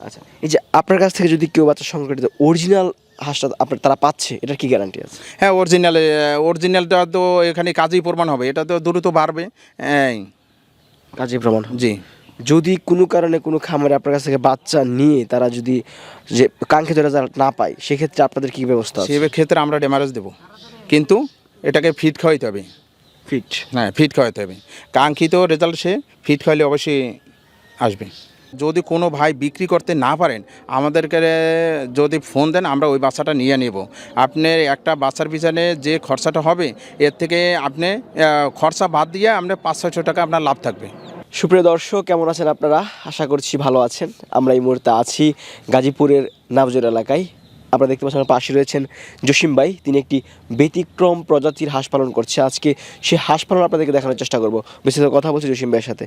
আচ্ছা এই যে আপনার কাছ থেকে যদি কেউ বাচ্চা সংগ্রহ অরিজিনাল হাঁসটা আপনার তারা পাচ্ছে এটার কি গ্যারান্টি আছে? হ্যাঁ অরিজিনাল অরিজিনালটা তো এখানে কাজেই প্রমাণ হবে এটা তো দ্রুত বাড়বে। এই, কাজে প্রমাণ জি। যদি কোনো কারণে কোনো খামারে আপনার কাছ থেকে বাচ্চা নিয়ে তারা যদি যে কাঙ্ক্ষিত রেজাল্ট না পায় সেক্ষেত্রে আপনাদের কী ব্যবস্থা সে ক্ষেত্রে আমরা ডেমারেজ দেবো। কিন্তু এটাকে ফিট খাওয়াইতে হবে। ফিট হ্যাঁ ফিট খাওয়াতে হবে। কাঙ্ক্ষিত রেজাল্ট সে ফিট খাওয়ালে অবশ্যই আসবে। যদি কোনো ভাই বিক্রি করতে না পারেন, আমাদেরকে যদি ফোন দেন, আমরা ওই বাচ্চাটা নিয়ে নেব। আপনি একটা বাচ্চার পিছনে যে খরচাটা হবে, এর থেকে আপনি খরচা বাদ দিয়ে আপনার পাঁচ ছয়শো টাকা আপনার লাভ থাকবে। সুপ্রিয় দর্শক, কেমন আছেন আপনারা? আশা করছি ভালো আছেন। আমরা এই মুহূর্তে আছি গাজীপুরের নাবজোর এলাকায়। আপনারা দেখতে পাচ্ছেন আমার পাশে রয়েছেন জসিম ভাই। তিনি একটি ব্যতিক্রম প্রজাতির হাঁস পালন করছে। আজকে সে হাঁস পালন আপনাদেরকে দেখানোর চেষ্টা করব। বিস্তারিত কথা বলছি জসিম ভাইয়ের সাথে।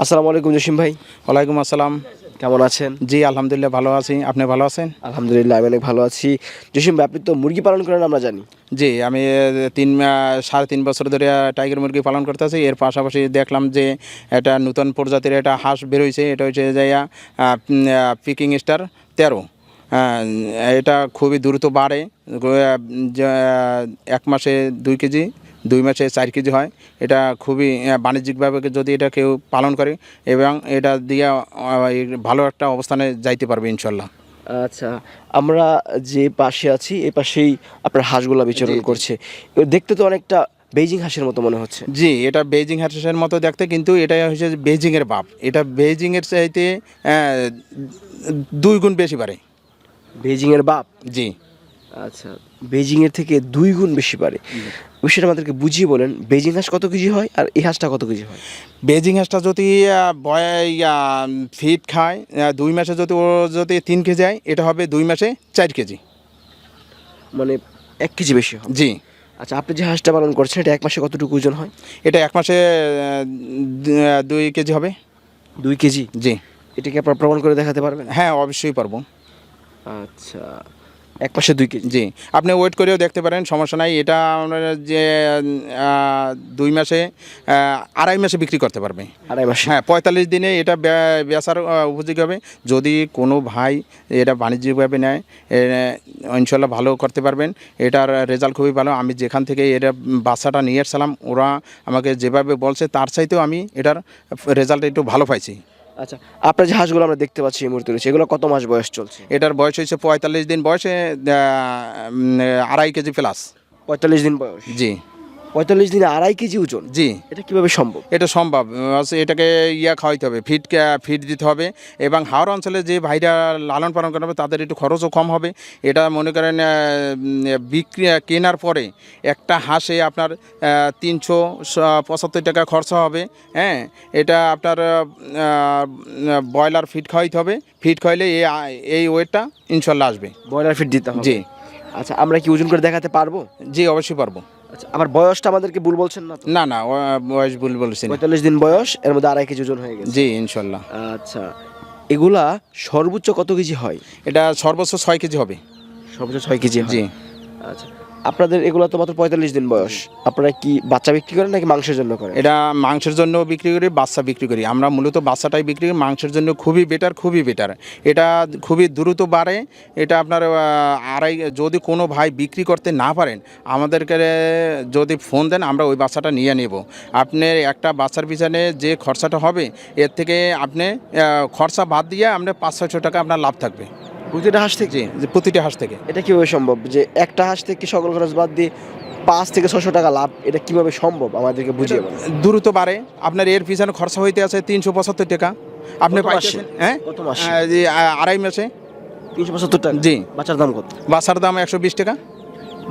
আসসালামু আলাইকুম জসিম ভাই। ওয়ালাইকুম আসসালাম। কেমন আছেন? জি আলহামদুলিল্লাহ ভালো আছি। আপনি ভালো আছেন? আলহামদুলিল্লাহ আমি অনেক ভালো আছি। জসিম ভাই আপনি তো মুরগি পালন করেন আমরা জানি। জি আমি তিন সাড়ে তিন বছর ধরে টাইগার মুরগি পালন করতেছি এর পাশাপাশি দেখলাম যে একটা নতুন প্রজাতির একটা হাঁস বেরোইছে এটা হচ্ছে যাইয়া পিকিং স্টার তেরো। এটা খুবই দ্রুত বাড়ে। এক মাসে দুই কেজি দুই মাসে চার কেজি হয়। এটা খুবই বাণিজ্যিকভাবে যদি এটা কেউ পালন করে এবং এটা দিয়ে ভালো একটা অবস্থানে যাইতে পারবে ইনশাল্লাহ। আচ্ছা আমরা যে পাশে আছি এ পাশেই আপনার হাঁসগুলা বিচরণ করছে। দেখতে তো অনেকটা বেজিং হাঁসের মতো মনে হচ্ছে। জি এটা বেজিং হাঁসের মতো দেখতে কিন্তু এটা হচ্ছে বেজিংয়ের বাপ। এটা বেজিংয়ের চাইতে আহ, দুই গুণ বেশি পারে বেজিং এর বাপ? জি। আচ্ছা বেজিং এর থেকে দুই গুণ বেশি পারে। বিষয়টা আমাদেরকে বুঝিয়ে বলেন বেজিং হাঁস কত কেজি হয় আর এই হাঁসটা কত কেজি হয়? বেজিং হাঁসটা যদি ফিট খায় দুই মাসে যদি ও যদি তিন কেজি হয় এটা হবে দুই মাসে চার কেজি। মানে এক কেজি বেশি হয় জি। আচ্ছা আপনি যে হাঁসটা পালন করছেন এটা এক মাসে কতটুকু ওজন হয়? এটা এক মাসে দুই কেজি হবে। দুই কেজি? জি। এটাকে আপনার প্রমাণ করে দেখাতে পারবেন? হ্যাঁ অবশ্যই পারব। আচ্ছা। এক পাশে দুই কেজি জি। আপনি ওয়েট করেও দেখতে পারেন সমস্যা নাই। এটা আপনার যে দুই মাসে আড়াই মাসে বিক্রি করতে পারবে। আড়াই মাসে। হ্যাঁ পঁয়তাল্লিশ দিনে এটা বেচার উপযোগী হবে। যদি কোনো ভাই এটা বাণিজ্যিকভাবে নেয় ইনশাল্লাহ ভালো করতে পারবেন। এটার রেজাল্ট খুবই ভালো। আমি যেখান থেকে এটা বাচ্চাটা নিয়ে এসেছিলাম ওরা আমাকে যেভাবে বলছে তার চাইতেও আমি এটার রেজাল্ট একটু ভালো পাইছি। আচ্ছা আপনার যে হাঁসগুলো আমরা দেখতে পাচ্ছি এই মুহূর্তে রয়েছে এগুলো কত মাস বয়স চলছে? এটার বয়স হয়েছে পঁয়তাল্লিশ দিন বয়সে আড়াই কেজি প্লাস। পঁয়তাল্লিশ দিন বয়স। জি। পঁয়তাল্লিশ দিনে আড়াই কেজি ওজন। জি। এটা কীভাবে সম্ভব? এটা সম্ভব। এটাকে ইয়া খাওয়াইতে হবে ফিট ফিট দিতে হবে। এবং হাওড় অঞ্চলে যে ভাইরা লালন পালন করা হবে তাদের একটু খরচও কম হবে। এটা মনে করেন বিক্রি কেনার পরে একটা হাঁসে আপনার তিনশো পঁচাত্তর টাকা খরচা হবে। হ্যাঁ এটা আপনার ব্রয়লার ফিট খাওয়াইতে হবে। ফিট খাওয়াইলে এই এই ওয়েটটা ইনশাল্লাহ আসবে। ব্রয়লার ফিট দিতে হবে। জি। আচ্ছা আমরা কি ওজন করে দেখাতে পারব? জি অবশ্যই পারব। আচ্ছা আমার বয়সটা আমাদেরকে ভুল বলছেন না তো? না না ও, বয়স ভুল বলেছি পঁয়তাল্লিশ দিন বয়স এর মধ্যে আড়াই কেজি ওজন হয়ে গেছে। জি ইনশাল্লাহ। আচ্ছা এগুলা সর্বোচ্চ কত কেজি হয়? এটা সর্বোচ্চ ছয় কেজি হবে। সর্বোচ্চ ছয় কেজি হয়। জি। আচ্ছা আপনাদের এগুলো তো মাত্র পঁয়তাল্লিশ দিন বয়স। আপনারা কি বাচ্চা বিক্রি করেন নাকি মাংসের জন্য করেন? এটা মাংসের জন্য বিক্রি করি, বাচ্চা বিক্রি করি। আমরা মূলত বাচ্চাটাই বিক্রি করি, মাংসের জন্য খুবই বেটার খুবই বেটার এটা খুবই দ্রুত বাড়ে। এটা আপনার আড়াই, যদি কোনো ভাই বিক্রি করতে না পারেন, আমাদেরকে যদি ফোন দেন, আমরা ওই বাচ্চাটা নিয়ে নেব। আপনার একটা বাচ্চার পিছনে যে খরচাটা হবে, এর থেকে আপনি খরচা বাদ দিয়ে আপনার পাঁচ ছয়শো টাকা আপনার লাভ থাকবে। প্রতিটা হাঁস থেকে? যে প্রতিটা হাঁস থেকে। এটা কীভাবে সম্ভব? যে একটা হাঁস থেকে সকল খরচ বাদ দিয়ে পাঁচ থেকে ছশো টাকা লাভ এটা কীভাবে সম্ভব? আমাদেরকে বুঝিয়ে দ্রুত বাড়ে। আপনার এর পিছনে খরচা হইতে আছে তিনশো পঁচাত্তর টাকা। আপনি? পাইতেছেন হ্যাঁ? কত মাসে? যে, আড়াই মাসে। তিনশো পঁচাত্তর টাকা? জি। বাচ্চার দাম কত? বাসার দাম একশো বিশ টাকা।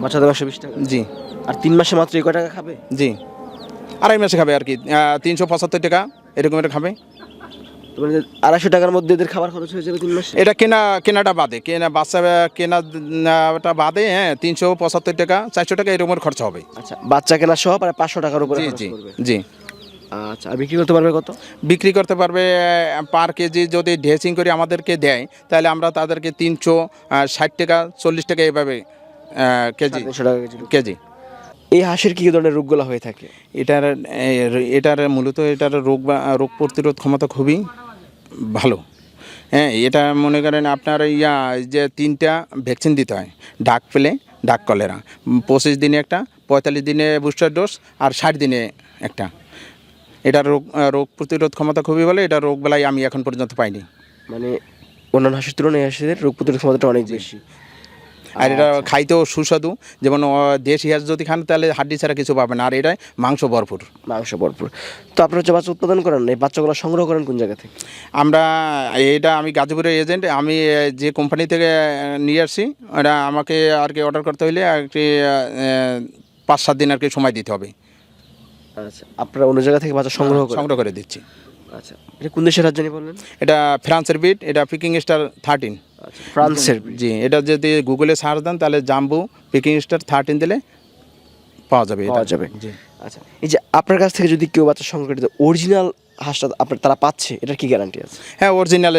বাচ্চার দাম একশো বিশ টাকা? জি। আর তিন মাসে মাত্র এক টাকা খাবে? জি। আড়াই মাসে খাবে আর কি। তিনশো পঁচাত্তর টাকা এরকম এটা খাবে। মানে আড়াইশো টাকার মধ্যে এদের খাবার খরচ হয়ে যাবে তিন মাসে? এটা কেনা কেনাটা বাদে। কেনা বাচ্চা কেনাটা বাদে হ্যাঁ তিনশো পঁচাত্তর টাকা চারশো টাকা এরকম খরচা হবে। আচ্ছা বাচ্চা কেনা সহ প্রায় পাঁচশো টাকার উপরে জি জি আচ্ছা বিক্রি করতে পারবে কত? বিক্রি করতে পারবে পার কেজি যদি ড্রেসিং করে আমাদেরকে দেয় তাহলে আমরা তাদেরকে তিনশো ষাট টাকা চল্লিশ টাকা এভাবে কেজি কেজি এই হাঁসের কি কি ধরনের রোগগুলো হয়ে থাকে? এটার এটার মূলত এটার রোগ বা রোগ প্রতিরোধ ক্ষমতা খুবই ভালো। হ্যাঁ এটা মনে করেন আপনার ইয়া যে তিনটা ভ্যাকসিন দিতে হয় ডাক পেলে ডাক কলেরা। পঁচিশ দিনে একটা পঁয়তাল্লিশ দিনে বুস্টার ডোজ আর ষাট দিনে একটা। এটা রোগ রোগ প্রতিরোধ ক্ষমতা খুবই ভালো এটা রোগ বেলায় আমি এখন পর্যন্ত পাইনি। মানে অন্যান্য হাঁসের তুলনায় হাসিদের হাঁসের রোগ প্রতিরোধ ক্ষমতাটা অনেক বেশি। আর এটা খাইতেও সুস্বাদু। যেমন দেশি হাঁস যদি খান তাহলে হাড্ডি ছাড়া কিছু পাবেন আর এটাই মাংস ভরপুর। মাংস ভরপুর। তো আপনার হচ্ছে বাচ্চা উৎপাদন করেন এই বাচ্চাগুলো সংগ্রহ করেন কোন জায়গা থেকে? আমরা এটা আমি গাজীপুরের এজেন্ট আমি যে কোম্পানি থেকে নিয়ে আসছি ওটা আমাকে আর কি অর্ডার করতে হলে আর কি পাঁচ সাত দিন আর কি সময় দিতে হবে। আচ্ছা আপনারা অন্য জায়গা থেকে বাচ্চা সংগ্রহ সংগ্রহ করে দিচ্ছি। আচ্ছা এটা কোন দেশের রাজধানী বললেন? এটা ফ্রান্সের বিট এটা পিকিং স্টার থার্টিন আচ্ছা ফ্রান্সের জি এটা যদি গুগলে সার্চ দেন তাহলে জাম্বু পিকিং স্টার থার্টিন দিলে পাওয়া যাবে পাওয়া যাবে। জি। আচ্ছা এই যে আপনার কাছ থেকে যদি কেউ বাচ্চা সংগ্রহ করে অরিজিনাল হাঁসটা আপনার তারা পাচ্ছে এটার কি গ্যারান্টি আছে? হ্যাঁ অরিজিনাল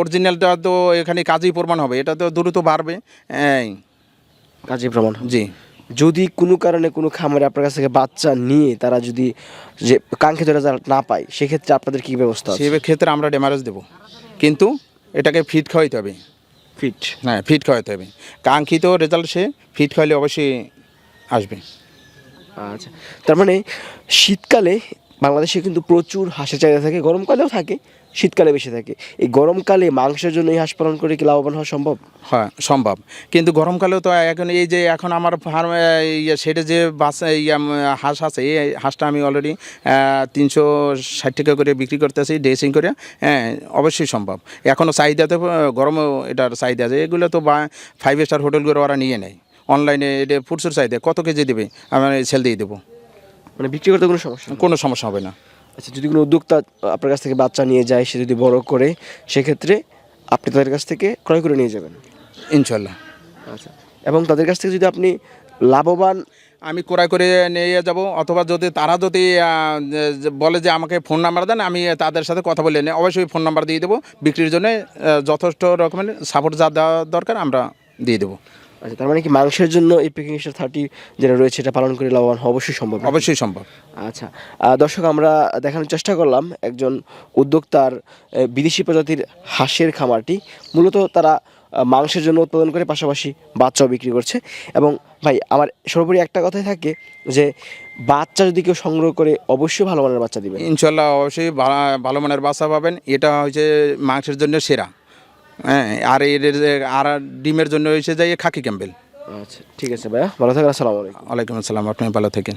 অরিজিনালটা তো এখানে কাজেই প্রমাণ হবে এটা তো দ্রুত বাড়বে। এই, কাজে প্রমাণ জি। যদি কোনো কারণে কোনো খামারে আপনার কাছ থেকে বাচ্চা নিয়ে তারা যদি যে কাঙ্ক্ষিত রেজাল্ট না পায় সেক্ষেত্রে আপনাদের কি ব্যবস্থা আছে? সেই ক্ষেত্রে আমরা ডেমারেজ দেবো। কিন্তু এটাকে ফিট খাওয়াইতে হবে। ফিট হ্যাঁ ফিট খাওয়াতে হবে। কাঙ্ক্ষিত রেজাল্ট সে ফিট খাওয়ালে অবশ্যই আসবে। আচ্ছা তার মানে শীতকালে বাংলাদেশে কিন্তু প্রচুর হাঁসের চাহিদা থাকে গরমকালেও থাকে, শীতকালে বেশি থাকে। এই গরমকালে মাংসের জন্য এই হাঁস পালন করে কি লাভবান হওয়া সম্ভব? হ্যাঁ সম্ভব। কিন্তু গরমকালেও তো এখন এই যে এখন আমার ফার্ম সেটে যে বাস হাঁস আছে, এই হাঁসটা আমি অলরেডি তিনশো ষাট টাকা করে বিক্রি করতেছি, ড্রেসিং করে হ্যাঁ অবশ্যই সম্ভব। এখনও চাহিদাতে গরমও এটার চাহিদা আছে। এগুলো তো বা ফাইভ স্টার হোটেলগুলো ওরা নিয়ে নেয়। অনলাইনে এটা প্রচুর চাহিদা, কত কেজি দেবে? আমি সেল দিয়ে দেবো। মানে বিক্রি করতে কোনো সমস্যা কোনো সমস্যা হবে না। আচ্ছা যদি কোনো উদ্যোক্তা আপনার কাছ থেকে বাচ্চা নিয়ে যায় সে যদি বড় করে সেক্ষেত্রে আপনি তাদের কাছ থেকে ক্রয় করে নিয়ে যাবেন? ইনশাল্লাহ। আচ্ছা এবং তাদের কাছ থেকে যদি আপনি লাভবান আমি ক্রয় করে নিয়ে যাব অথবা যদি তারা যদি বলে যে আমাকে ফোন নাম্বার দেন আমি তাদের সাথে কথা বলে নিই অবশ্যই ফোন নাম্বার দিয়ে দেবো। বিক্রির জন্য যথেষ্ট রকমের সাপোর্ট যা দেওয়া দরকার আমরা দিয়ে দেবো। আচ্ছা তার মানে কি মাংসের জন্য এই পেকিং স্টার থার্টি যেটা রয়েছে এটা পালন করে লাভবান হওয়া অবশ্যই সম্ভব অবশ্যই সম্ভব। আচ্ছা দর্শক আমরা দেখানোর চেষ্টা করলাম একজন উদ্যোক্তার বিদেশি প্রজাতির হাঁসের খামারটি। মূলত তারা মাংসের জন্য উৎপাদন করে পাশাপাশি বাচ্চাও বিক্রি করছে। এবং ভাই আমার সর্বোপরি একটা কথাই থাকে যে বাচ্চা যদি কেউ সংগ্রহ করে অবশ্যই ভালো মানের বাচ্চা দিবেন। ইনশাল্লাহ অবশ্যই ভালো মানের বাচ্চা পাবেন। এটা হচ্ছে মাংসের জন্য সেরা। হ্যাঁ আর এর যে- আর ডিমের জন্য এসে যাই খাকি ক্যাম্বেল আচ্ছা ঠিক আছে ভাইয়া। ভালো থাকেন আসসালামু আলাইকুম। ওয়ালাইকুম আসসালাম আপনি ভালো থাকেন।